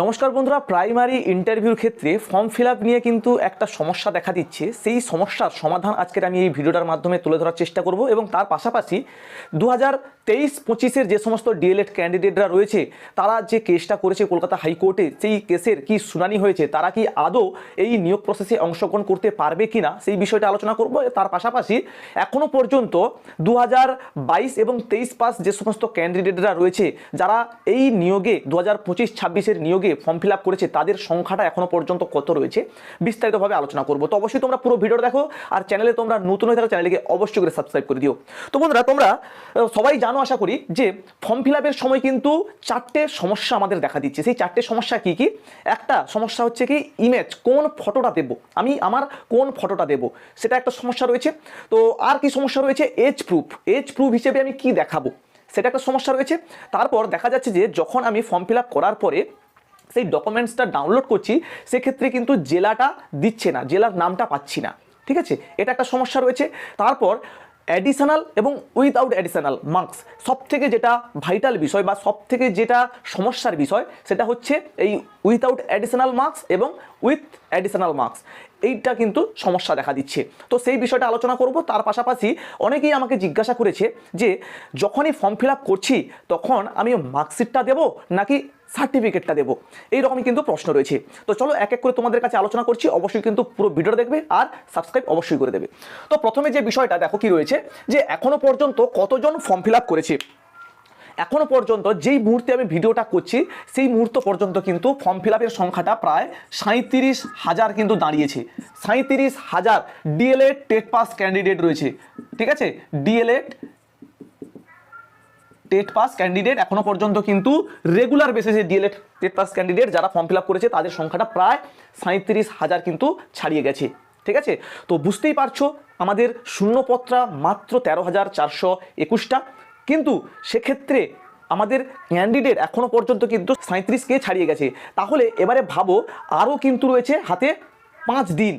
নমস্কার বন্ধুরা, প্রাইমারি ইন্টারভিউর ক্ষেত্রে ফর্ম ফিল নিয়ে কিন্তু একটা সমস্যা দেখা দিচ্ছে। সেই সমস্যার সমাধান আজকের আমি এই ভিডিওটার মাধ্যমে তুলে ধরার চেষ্টা করব এবং তার পাশাপাশি দু হাজার তেইশ পঁচিশের যে সমস্ত ডিএলএড ক্যান্ডিডেটরা রয়েছে, তারা যে কেসটা করেছে কলকাতা হাইকোর্টে, সেই কেসের কি শুনানি হয়েছে, তারা কি আদৌ এই নিয়োগ প্রসেসে অংশগ্রহণ করতে পারবে কি না সেই বিষয়টা আলোচনা করব। তার পাশাপাশি এখনও পর্যন্ত দু হাজার বাইশ এবং তেইশ পাস যে সমস্ত ক্যান্ডিডেটরা রয়েছে, যারা এই নিয়োগে দু হাজার পঁচিশ ছাব্বিশের নিয়োগে ফর্ম ফিল আপ করেছে, তাদের সংখ্যাটা এখনও পর্যন্ত কত রয়েছে, বিস্তারিতভাবে আলোচনা করব। তো অবশ্যই তোমরা পুরো ভিডিওটা দেখো, আর চ্যানেলে তোমরা নতুন হয়ে থাকো চ্যানেলকে অবশ্যই করে সাবস্ক্রাইব করে দিও। তো বন্ধুরা, তোমরা সবাই জানো, আশা করি, যে ফর্ম ফিল আপের সময় কিন্তু চারটে সমস্যা আমাদের দেখা দিচ্ছে। সেই চারটে সমস্যা কি কি? একটা সমস্যা হচ্ছে কি ইমেজ কোন ফটোটা দেব? আমি আমার কোন ফটোটা দেব? সেটা একটা সমস্যা রয়েছে। তো আর কি সমস্যা রয়েছে? এজ প্রুফ এজ প্রুফ হিসেবে আমি কি দেখাবো? সেটা একটা সমস্যা রয়েছে। তারপর দেখা যাচ্ছে যে, যখন আমি ফর্ম ফিল আপ করার পরে সেই ডকুমেন্টসটা ডাউনলোড করছি, সেক্ষেত্রে কিন্তু জেলাটা দিচ্ছে না, জেলার নামটা পাচ্ছি না, ঠিক আছে? এটা একটা সমস্যা রয়েছে। তারপর অ্যাডিশনাল এবং উইথআউট অ্যাডিশনাল মার্কস সব থেকে যেটা ভাইটাল বিষয় বা সব থেকে যেটা সমস্যার বিষয়, সেটা হচ্ছে এই উইথআউট অ্যাডিশনাল মার্কস এবং উইথ অ্যাডিশনাল মার্কস এইটা কিন্তু সমস্যা দেখা দিচ্ছে। তো সেই বিষয়টা আলোচনা করব। তার পাশাপাশি অনেকেই আমাকে জিজ্ঞাসা করেছে যে, যখনই ফর্ম ফিল করছি, তখন আমি মার্কশিটটা দেবো নাকি সার্টিফিকেটটা দেবো। এইরকমই কিন্তু প্রশ্ন রয়েছে। তো চলো এক এক করে তোমাদের কাছে আলোচনা করছি, অবশ্যই কিন্তু পুরো ভিডিও দেখবে আর সাবস্ক্রাইব অবশ্যই করে দেবে। তো প্রথমে যে বিষয়টা, দেখো কি রয়েছে, যে এখনও পর্যন্ত কতজন ফর্ম ফিল আপ করেছে? এখনও পর্যন্ত যেই মুহূর্তে আমি ভিডিওটা করছি, সেই মুহূর্ত পর্যন্ত কিন্তু ফর্ম ফিল আপের সংখ্যাটা প্রায় সাঁত্রিশ হাজার কিন্তু দাঁড়িয়েছে। সাঁত্রিশ হাজার ডিএলএড টেট পাস ক্যান্ডিডেট রয়েছে। ঠিক আছে? ডিএলএড টেট পাস ক্যান্ডিডেট এখনও পর্যন্ত কিন্তু রেগুলার বেসিসে ডিএলএড টেট পাস ক্যান্ডিডেট যারা ফর্ম ফিল করেছে, তাদের সংখ্যাটা প্রায় সাঁত্রিশ হাজার কিন্তু ছাড়িয়ে গেছে। ঠিক আছে? তো বুঝতেই পারছ, আমাদের শূন্যপত্রা মাত্র তেরো হাজার চারশো একুশটা। কিন্তু সেক্ষেত্রে আমাদের ক্যান্ডিডেট এখনও পর্যন্ত কিন্তু সাঁত্রিশকে ছাড়িয়ে গেছে। তাহলে এবারে ভাবো, আরও কিন্তু রয়েছে হাতে পাঁচ দিন।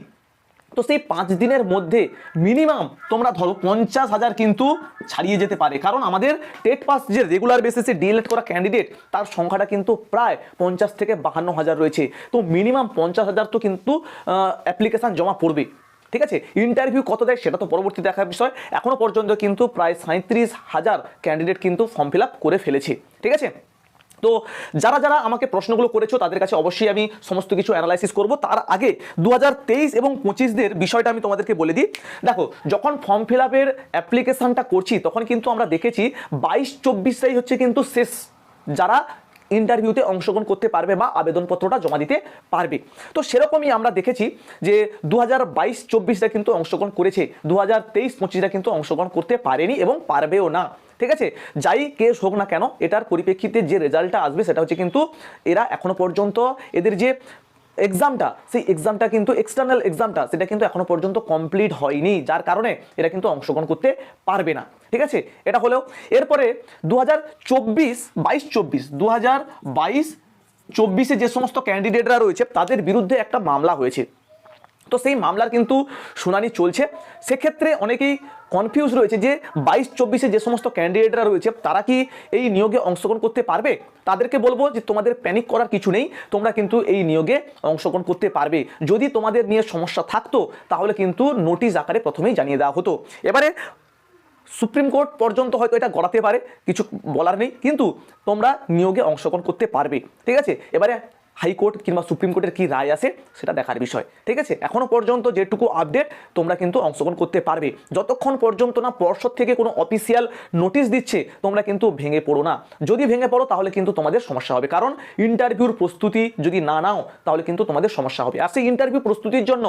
তো সেই পাঁচ দিনের মধ্যে মিনিমাম তোমরা ধরো পঞ্চাশ হাজার কিন্তু ছাড়িয়ে যেতে পারে। কারণ আমাদের টেট পাস যে রেগুলার বেসিসে ডিএলএড করা ক্যান্ডিডেট তার সংখ্যাটা কিন্তু প্রায় পঞ্চাশ থেকে বাহান্ন হাজার রয়েছে। তো মিনিমাম পঞ্চাশ হাজার তো কিন্তু অ্যাপ্লিকেশান জমা পড়বে। ঠিক আছে? ইন্টারভিউ কত দেয় সেটা তো পরবর্তী দেখার বিষয়। এখনও পর্যন্ত কিন্তু প্রায় সাঁত্রিশ হাজার ক্যান্ডিডেট কিন্তু ফর্ম ফিল করে ফেলেছে। ঠিক আছে? তো যারা যারা আমাকে প্রশ্নগুলো করেছ, তাদের কাছে অবশ্যই আমি সমস্ত কিছু অ্যানালাইসিস করব। তার আগে দু হাজার তেইশ এবং পঁচিশদের বিষয়টা আমি তোমাদেরকে বলে দিই। দেখো, যখন ফর্ম ফিল আপের অ্যাপ্লিকেশানটা করছি, তখন কিন্তু আমরা দেখেছি বাইশ, চব্বিশটাই হচ্ছে কিন্তু শেষ। যারা ইন্টারভিউতে অংশগ্রহণ করতে পারবে বা আবেদনপত্রটা জমা দিতে পারবে। তো সেরকমই আমরা দেখেছি যে দু হাজার বাইশ, চব্বিশটা কিন্তু অংশগ্রহণ করেছে দু হাজার তেইশ, পঁচিশটা কিন্তু অংশগ্রহণ করতে পারেনি এবং পারবেও না। ঠিক আছে? যাই কেস হোক না কেন, এটার পরিপ্রেক্ষিতে যে রেজাল্টটা আসবে সেটা হচ্ছে কিন্তু এরা এখনও পর্যন্ত এদের যে এক্সামটা সেই এক্সামটা কিন্তু এক্সটার্নাল এক্সামটা সেটা কিন্তু এখনও পর্যন্ত কমপ্লিট হয়নি। যার কারণে এরা কিন্তু অংশগ্রহণ করতে পারবে না। ঠিক আছে? এটা হলেও এরপরে দু হাজার চব্বিশ, বাইশ চব্বিশ দু হাজার বাইশ চব্বিশে যে সমস্ত ক্যান্ডিডেটরা রয়েছে, তাদের বিরুদ্ধে একটা মামলা হয়েছে। তো সেই মামলার কিন্তু শুনানি চলছে। সেক্ষেত্রে অনেকেই কনফিউজ রয়েছে যে বাইশ চব্বিশে যে সমস্ত ক্যান্ডিডেটরা রয়েছে, তারা কি এই নিয়োগে অংশগ্রহণ করতে পারবে? তাদেরকে বলব যে তোমাদের প্যানিক করার কিছু নেই, তোমরা কিন্তু এই নিয়োগে অংশগ্রহণ করতে পারবে। যদি তোমাদের নিয়ে সমস্যা থাকতো, তাহলে কিন্তু নোটিশ আকারে প্রথমেই জানিয়ে দেওয়া হতো। এবারে সুপ্রিম কোর্ট পর্যন্ত হয়তো এটা গড়াতে পারে, কিছু বলার নেই, কিন্তু তোমরা নিয়োগে অংশগ্রহণ করতে পারবে। ঠিক আছে? এবারে হাইকোর্ট কিংবা সুপ্রিম কোর্টের কি রায় আসে সেটা দেখার বিষয়, ঠিক আছে? এখনও পর্যন্ত যেটুকু আপডেট তোমরা কিন্তু অংশগ্রহণ করতে পারবে। যতক্ষণ পর্যন্ত না পর্ষদ থেকে কোনো অফিসিয়াল নোটিশ দিচ্ছে, তোমরা কিন্তু ভেঙে পড়ো না। যদি ভেঙে পড়ো, তাহলে কিন্তু তোমাদের সমস্যা হবে। কারণ ইন্টারভিউর প্রস্তুতি যদি না নাও, তাহলে কিন্তু তোমাদের সমস্যা হবে। আর সেই ইন্টারভিউ প্রস্তুতির জন্য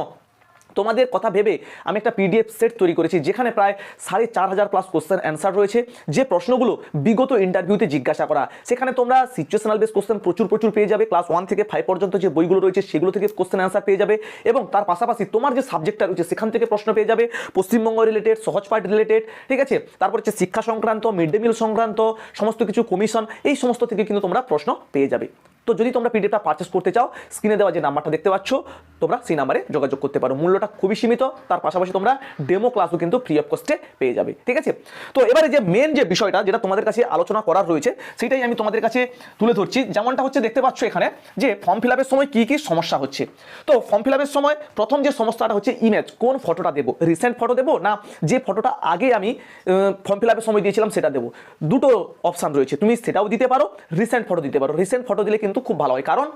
তোমাদের কথা ভেবে আমি একটা পিডিএফ সেট তৈরি করেছি, যেখানে প্রায় সাড়ে চার হাজার প্লাস কোশ্চেন অ্যান্সার রয়েছে, যে প্রশ্নগুলো বিগত ইন্টারভিউতে জিজ্ঞাসা করা। সেখানে তোমরা সিচুয়েশনাল বেস কোশ্চেন প্রচুর প্রচুর পেয়ে যাবে ক্লাস ওয়ান থেকে ফাইভ পর্যন্ত যে বইগুলো রয়েছে, সেগুলো থেকে কোশ্চেন অ্যান্সার পেয়ে যাবে এবং তার পাশাপাশি তোমার যে সাবজেক্টটা রয়েছে, সেখান থেকে প্রশ্ন পেয়ে যাবে, পশ্চিমবঙ্গ রিলেটেড সহজ পাঠ রিলেটেড ঠিক আছে? তারপর হচ্ছে শিক্ষা সংক্রান্ত মিড ডে মিল সংক্রান্ত, সমস্ত কিছু কমিশন এই সমস্ত থেকে কিন্তু তোমরা প্রশ্ন পেয়ে যাবে। তো যদি তোমরা পিডিএফটা পারচেস করতে চাও স্ক্রিনে দেওয়া যে নাম্বারটা দেখতে পাচ্ছ, তোমরা সেই নাম্বারে যোগাযোগ করতে পারো। মূল্যটা খুবই সীমিত, তার পাশাপাশি তোমরা ডেমো ক্লাসও কিন্তু ফ্রি অফ কস্টে পেয়ে যাবে, ঠিক আছে? তো এবারে যে মেন যে বিষয়টা যেটা তোমাদের কাছে আলোচনা করার রয়েছে, সেটাই আমি তোমাদের কাছে তুলে ধরছি। যেমনটা হচ্ছে, দেখতে পাচ্ছ এখানে যে ফর্ম ফিল সময় কি কি সমস্যা হচ্ছে। তো ফর্ম ফিল সময় প্রথম যে সমস্যাটা হচ্ছে ইমেজ কোন ফটোটা দেবো? রিসেন্ট ফটো দেবো না যে ফটোটা আগে আমি ফর্ম ফিল সময় দিয়েছিলাম সেটা দেবো? দুটো অপশান রয়েছে, তুমি সেটাও দিতে পারো রিসেন্ট ফটো দিতে পারো। রিসেন্ট ফটো দিলে কিন্তু খুব ভালো হয়। কারণ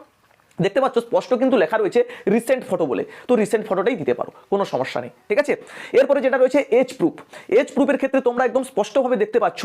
দেখতে পাচ্ছ, স্পষ্ট কিন্তু লেখা রয়েছে রিসেন্ট ফটো বলে। তো রিসেন্ট ফটোটাই দিতে পারো, কোনো সমস্যা নেই, ঠিক আছে? এরপরে যেটা রয়েছে এজ প্রুফ এজ প্রুফের ক্ষেত্রে তোমরা একদম স্পষ্টভাবে দেখতে পাচ্ছ,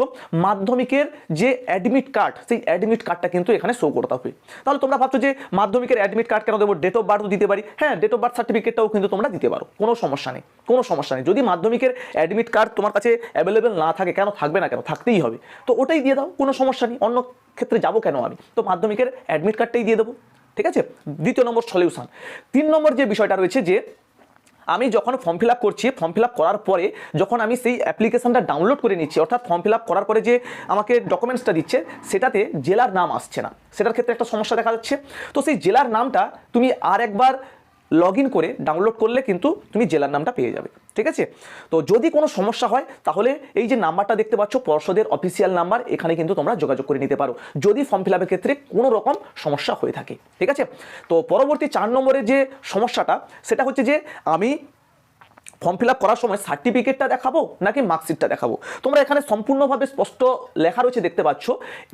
মাধ্যমিকের যে অ্যাডমিট কার্ড সেই অ্যাডমিট কার্ডটা কিন্তু এখানে শো করতে হবে। তাহলে তোমরা ভাবছ যে মাধ্যমিকের অ্যাডমিট কার্ড কেন দেবো? ডেট অফ বার্থও দিতে পারি। হ্যাঁ ডেট অফ বার্থ সার্টিফিকেটটাও কিন্তু তোমরা দিতে পারো, কোনো সমস্যা নেই, কোনো সমস্যা নেই। যদি মাধ্যমিকের অ্যাডমিট কার্ড তোমার কাছে অ্যাভেলেবেল না থাকে, কেন থাকবে না কেন? থাকতেই হবে। তো ওটাই দিয়ে দাও, কোনো সমস্যা নেই, অন্য ক্ষেত্রে যাব কেন আমি? তো মাধ্যমিকের অ্যাডমিট কার্ডটাই দিয়ে দেবো, ঠিক আছে? দ্বিতীয় নম্বর সলিউশন তিন নম্বর যে বিষয়টা রয়েছে যে, আমি যখন ফর্ম ফিল করছি ফর্ম ফিল করার পরে যখন আমি সেই অ্যাপ্লিকেশনটা ডাউনলোড করে নিচ্ছি, অর্থাৎ ফর্ম ফিল করার পরে যে আমাকে ডকুমেন্টসটা দিচ্ছে, সেটাতে জেলার নাম আসছে না। সেটার ক্ষেত্রে একটা সমস্যা দেখা যাচ্ছে। তো সেই জেলার নামটা তুমি আর একবার লগ করে ডাউনলোড করলে কিন্তু তুমি জেলার নামটা পেয়ে যাবে, ঠিক আছে? তো যদি কোনো সমস্যা হয়, তাহলে এই যে নাম্বারটা দেখতে পাচ্ছ, পর্ষদের অফিসিয়াল নাম্বার, এখানে কিন্তু তোমরা যোগাযোগ করে নিতে পারো। যদি ফর্ম ফিল ক্ষেত্রে কোনো রকম সমস্যা হয়ে থাকে, ঠিক আছে? তো পরবর্তী চার নম্বরের যে সমস্যাটা, সেটা হচ্ছে যে আমি ফর্ম ফিল করার সময় সার্টিফিকেটটা দেখাবো নাকি মার্কশিটটা দেখাবো? তোমরা এখানে সম্পূর্ণভাবে স্পষ্ট লেখা রয়েছে দেখতে পাচ্ছ।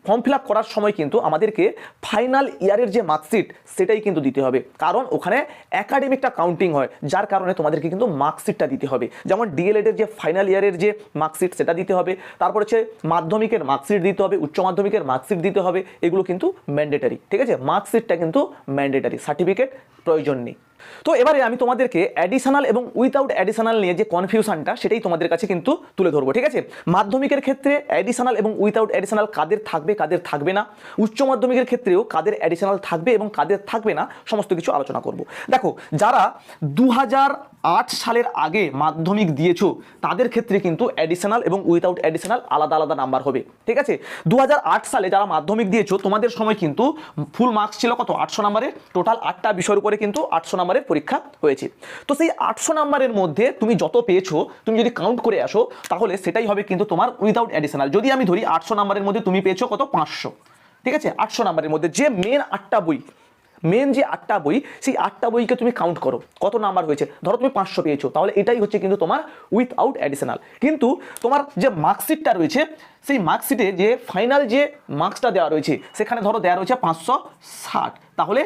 ফর্ম ফিল করার সময় কিন্তু আমাদেরকে ফাইনাল ইয়ারের যে মার্কশিট সেটাই কিন্তু দিতে হবে। কারণ ওখানে একাডেমিকটা কাউন্টিং হয়, যার কারণে তোমাদেরকে কিন্তু মার্কশিটটা দিতে হবে। যেমন ডিএলএড এর যে ফাইনাল ইয়ারের যে মার্কশিট সেটা দিতে হবে। তারপর হচ্ছে মাধ্যমিকের মার্কশিট দিতে হবে, উচ্চ মাধ্যমিকের মার্কশিট দিতে হবে। এগুলো কিন্তু ম্যান্ডেটারি ঠিক আছে? মার্কশিটটা কিন্তু ম্যান্ডেটারি সার্টিফিকেট প্রয়োজন নেই। তো এবারে আমি তোমাদেরকে অ্যাডিশনাল এবং উইথাউট অ্যাডিশনাল নিয়ে যে কনফিউশনটা সেটাই তোমাদের কাছে কিন্তু তুলে ধরবো, ঠিক আছে? মাধ্যমিকের ক্ষেত্রে অ্যাডিশনাল এবং উইথাউট অ্যাডিশনাল কাদের থাকবে কাদের থাকবে না? উচ্চ মাধ্যমিকের ক্ষেত্রেও কাদের অ্যাডিশনাল থাকবে এবং কাদের থাকবে না? সমস্ত কিছু আলোচনা করব। দেখো, যারা দু হাজার আট সালের আগে মাধ্যমিক দিয়েছ, তাদের ক্ষেত্রে কিন্তু অ্যাডিশনাল এবং উইথাউট অ্যাডিশনাল আলাদা আলাদা নাম্বার হবে। ঠিক আছে? দু হাজার আট সালে যারা মাধ্যমিক দিয়েছ, তোমাদের সময় কিন্তু ফুল মার্কস ছিল কত? আটশো নাম্বারের টোটাল আটটা বিষয়ের উপরে কিন্তু আটশো নাম্বারের পরীক্ষা হয়েছে। তো সেই আটশো নাম্বারের মধ্যে তুমি যত পেয়েছ, তুমি যদি কাউন্ট করে আসো, তাহলে সেটাই হবে কিন্তু তোমার উইথাউট অ্যাডিশনাল যদি আমি ধরি আটশো নাম্বারের মধ্যে তুমি পেয়েছ কত? পাঁচশো। ঠিক আছে? আটশো নাম্বারের মধ্যে যে মেন আটটা বই মেন যে আটটা বই, সেই আটটা বইকে তুমি কাউন্ট করো। কত নাম্বার হয়েছে? ধরো তুমি পাঁচশো পেয়েছ, তাহলে এটাই হচ্ছে কিন্তু তোমার উইথআউট অ্যাডিশনাল কিন্তু তোমার যে মার্কশিটটা রয়েছে, সেই মার্কশিটে যে ফাইনাল যে মার্কসটা দেওয়া রয়েছে, সেখানে ধরো দেওয়া রয়েছে পাঁচশো ষাট। তাহলে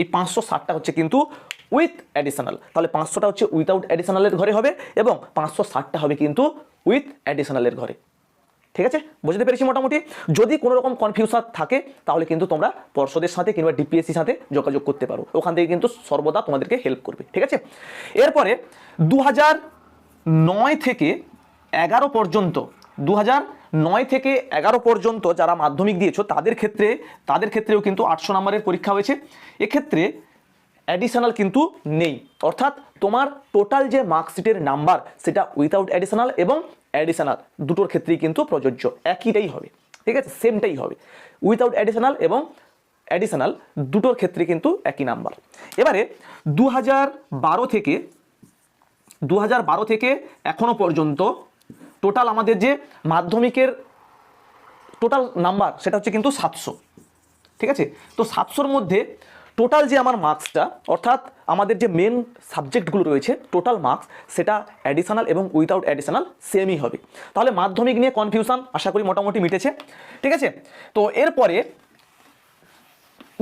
এই পাঁচশো ষাটটা হচ্ছে কিন্তু উইথ অ্যাডিশনাল তাহলে পাঁচশোটা হচ্ছে উইথআউট অ্যাডিশনালের ঘরে হবে এবং পাঁচশো ষাটটা হবে কিন্তু উইথ অ্যাডিশনালের ঘরে। ঠিক আছে? বুঝতে পেরেছি মোটামুটি? যদি কোনো রকম কনফিউশন থাকে, তাহলে কিন্তু তোমরা পর্ষদের সাথে কিংবা ডিপিএসসির সাথে যোগাযোগ করতে পারো। ওখান থেকে কিন্তু সর্বদা তোমাদেরকে হেল্প করবে, ঠিক আছে? এরপরে দু নয় থেকে এগারো পর্যন্ত দু নয় থেকে এগারো পর্যন্ত যারা মাধ্যমিক দিয়েছ, তাদের ক্ষেত্রে, তাদের ক্ষেত্রেও কিন্তু আটশো নম্বরের পরীক্ষা হয়েছে। এক্ষেত্রে অ্যাডিশনাল কিন্তু নেই। অর্থাৎ তোমার টোটাল যে মার্কশিটের নাম্বার সেটা উইথাউট অ্যাডিশনাল এবং অ্যাডিশনাল দুটোর ক্ষেত্রেই কিন্তু প্রযোজ্য। একইটাই হবে, ঠিক আছে? সেমটাই হবে। উইথাউট অ্যাডিশনাল এবং অ্যাডিশনাল দুটোর ক্ষেত্রে কিন্তু একই নাম্বার এবারে দু থেকে দু থেকে এখনও পর্যন্ত টোটাল আমাদের যে মাধ্যমিকের টোটাল নাম্বার সেটা হচ্ছে কিন্তু সাতশো, ঠিক আছে? তো সাতশোর মধ্যে টোটাল যে আমার মার্কসটা অর্থাৎ আমাদের যে মেন সাবজেক্টগুলো রয়েছে টোটাল মার্কস সেটা অ্যাডিশনাল এবং উইথাউট অ্যাডিশনাল সেমই হবে। তাহলে মাধ্যমিক নিয়ে কনফিউশন আশা করি মোটামুটি মিটেছে। ঠিক আছে? তো এরপরে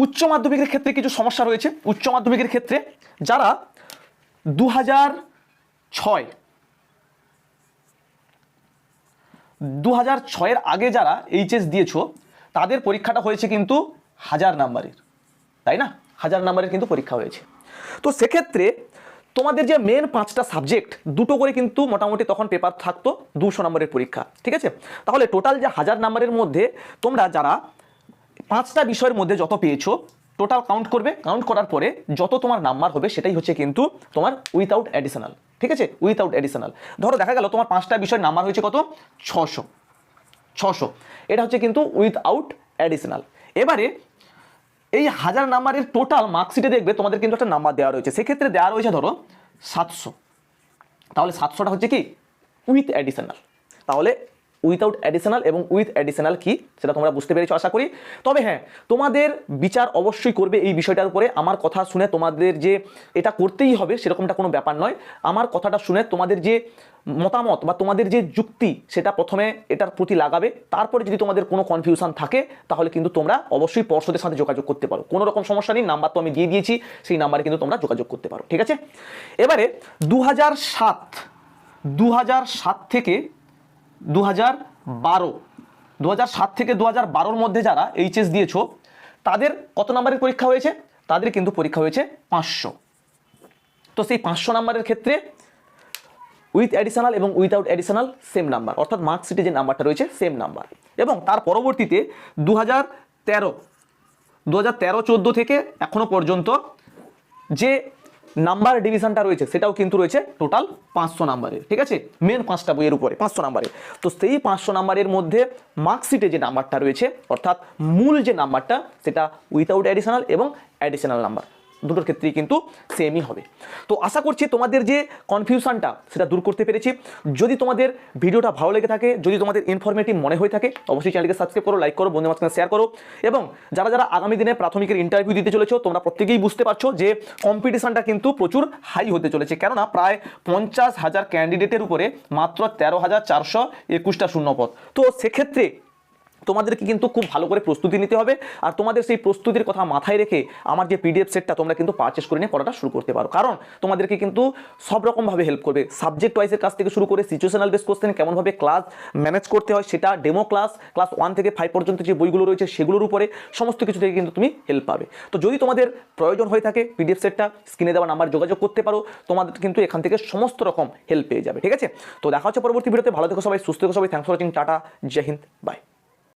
উচ্চ মাধ্যমিকের ক্ষেত্রে কিছু সমস্যা রয়েছে। উচ্চ মাধ্যমিকের ক্ষেত্রে যারা দু হাজার ছয় দু হাজার ছয়ের আগে যারা এইচএস দিয়েছ, তাদের পরীক্ষাটা হয়েছে কিন্তু হাজার নাম্বারের তাই না? হাজার নাম্বারের কিন্তু পরীক্ষা হয়েছে। তো সেক্ষেত্রে তোমাদের যে মেন পাঁচটা সাবজেক্ট দুটো করে কিন্তু মোটামুটি তখন পেপার থাকতো দুশো নম্বরের পরীক্ষা, ঠিক আছে? তাহলে টোটাল যে হাজার নাম্বারের মধ্যে তোমরা যারা পাঁচটা বিষয়ের মধ্যে যত পেয়েছ টোটাল কাউন্ট করবে। কাউন্ট করার পরে যত তোমার নাম্বার হবে, সেটাই হচ্ছে কিন্তু তোমার উইথাউট অ্যাডিশনাল ঠিক আছে? উইথাউট অ্যাডিশনাল ধরো দেখা গেল তোমার পাঁচটা বিষয়ের নাম্বার হয়েছে কত? ছশো। ছশো। এটা হচ্ছে কিন্তু উইথআউট অ্যাডিশনাল এবারে এই হাজার নাম্বারের টোটাল মার্কশিটে দেখবে তোমাদের কিন্তু একটা নাম্বার দেওয়া রয়েছে। সেক্ষেত্রে দেওয়া রয়েছে ধরো সাতশো। তাহলে সাতশোটা হচ্ছে কি? উইথ অ্যাডিশনাল তাহলে উইথাউট অ্যাডিশনাল এবং উইথ অ্যাডিশনাল কি, সেটা তোমরা বুঝতে পেরেছ, আশা করি। তবে হ্যাঁ তোমাদের বিচার অবশ্যই করবে এই বিষয়টার উপরে। আমার কথা শুনে তোমাদের যে এটা করতেই হবে, সেরকমটা কোনো ব্যাপার নয়। আমার কথাটা শুনে তোমাদের যে মতামত বা তোমাদের যে যুক্তি, সেটা প্রথমে এটার প্রতি লাগাবে। তারপরে যদি তোমাদের কোনো কনফিউশন থাকে, তাহলে কিন্তু তোমরা অবশ্যই পর্ষদের সাথে যোগাযোগ করতে পারো। কোনো রকম সমস্যা নেই নাম্বার তো আমি দিয়ে দিয়েছি, সেই নাম্বারে কিন্তু তোমরা যোগাযোগ করতে পারো, ঠিক আছে? এবারে দু দু সাত থেকে দু হাজার বারো। দু সাত থেকে দু হাজার বারোর মধ্যে যারা এইচএস দিয়েছ, তাদের কত নাম্বারের পরীক্ষা হয়েছে? তাদের কিন্তু পরীক্ষা হয়েছে পাঁচশো। তো সেই পাঁচশো নাম্বারের ক্ষেত্রে উইথ অ্যাডিশনাল এবং উইথাউট অ্যাডিশনাল সেম নাম্বার অর্থাৎ মার্কশিটে যে নাম্বারটা রয়েছে সেম নাম্বার এবং তার পরবর্তীতে দু হাজার তেরো দু হাজার তেরো চোদ্দ থেকে এখনও পর্যন্ত যে নাম্বার ডিভিশনটা রয়েছে, সেটাও কিন্তু রয়েছে টোটাল পাঁচশো নাম্বারের, ঠিক আছে? মেন পাঁচটা বইয়ের উপরে, পাঁচশো নাম্বারে তো সেই পাঁচশো নাম্বারের মধ্যে মার্কশিটে যে নাম্বারটা রয়েছে, অর্থাৎ মূল যে নাম্বারটা, সেটা উইথাউট অ্যাডিশনাল এবং অ্যাডিশনাল নাম্বার দুটোর ক্ষেত্রেই কিন্তু সেমই হবে। তো আশা করছি তোমাদের যে কনফিউশনটা সেটা দূর করতে পেরেছি। যদি তোমাদের ভিডিওটা ভালো লেগে থাকে, যদি তোমাদের ইনফরমেটিভ মনে হয়ে থাকে, অবশ্যই চ্যানেলকে সাবস্ক্রাইব করো লাইক করো বন্ধু মাঝখানে শেয়ার করো এবং যারা যারা আগামী দিনে প্রাথমিকের ইন্টারভিউ দিতে চলেছো, তোমরা প্রত্যেকেই বুঝতে পারছ যে কম্পিটিশনটা কিন্তু প্রচুর হাই হতে চলেছে। কেননা প্রায় পঞ্চাশ হাজার ক্যান্ডিডেটের উপরে মাত্র তেরো হাজার চারশো একুশটা শূন্যপদ। তো সেক্ষেত্রে তোমাদেরকে কিন্তু খুব ভালো করে প্রস্তুতি নিতে হবে। আর তোমাদের সেই প্রস্তুতির কথা মাথায় রেখে আমার যে পিডিএফ সেটটা তোমরা কিন্তু পারচেস করে নিয়ে পড়াটা শুরু করতে পারো। কারণ তোমাদেরকে কিন্তু সব রকমভাবে হেল্প করবে। সাবজেক্ট ওয়াইজের কাছ থেকে শুরু করে সিচুয়েশনাল বেস কোশ্চেন কেমনভাবে ক্লাস ম্যানেজ করতে হয় সেটা ডেমো ক্লাস ক্লাস ওয়ান থেকে ফাইভ পর্যন্ত যে বইগুলো রয়েছে সেগুলোর উপরে সমস্ত কিছু থেকে কিন্তু তুমি হেল্প পাবে। তো যদি তোমাদের প্রয়োজন হয়ে থাকে পিডিএফ সেটটা স্ক্রিনে দেওয়া নাম্বার যোগাযোগ করতে পারো। তোমাদের কিন্তু এখান থেকে সমস্ত রকম হেল্প পেয়ে যাবে, ঠিক আছে? তো দেখা হচ্ছে পরবর্তী ভিডিওতে ভালো থেকো সবাই, সুস্থ থেকো সবাই। Thanks for watching tata, Jai Hind bye